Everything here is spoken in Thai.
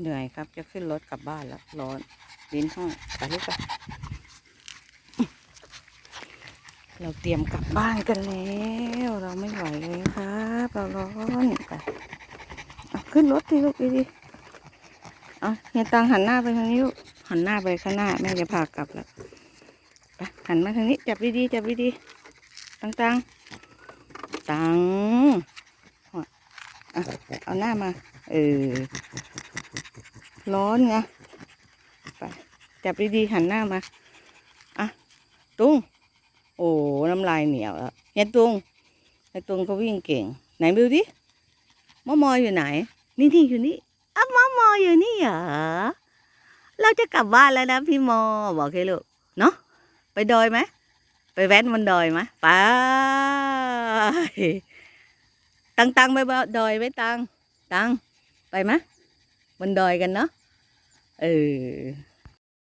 เหนื่อยครับ จะขึ้นรถกลับบ้านแล้ว ร้อนลิ้นห้องไปลูกไปเราเตรียมกลับบ้านกันแล้ว เราไม่ไหวเลยครับ เราร้อนไปเอาขึ้นรถทีลูกดีๆเอาเฮียตังหันหน้าไปทางนี้ลูกหันหน้าไปข้างหน้า แม่จะพากลับแล้วไปหันมาทางนี้ จับดีๆจับดีๆตังตังตังเอาหน้ามา เออ ร้อนไงไปจับดีๆหันหน้ามา อะ ตุ้ง โอ้น้ำลายเหนียวแล้วเฮียตุ้งเฮียตุ้งเขาวิ่งเก่ง ไหนดูดิมอมออยู่ไหน นี่นี่อยู่นี่อะมอมออยู่นี่เหรอ เราจะกลับบ้านแล้วนะพี่มอ บอกให้ลูก เนาะ ไปดอยไหม ไปแว้นบนดอยไหมไปตังตังไปดอยไหมตัง ตัง ไปไหม บนดอยกันเนาะเออ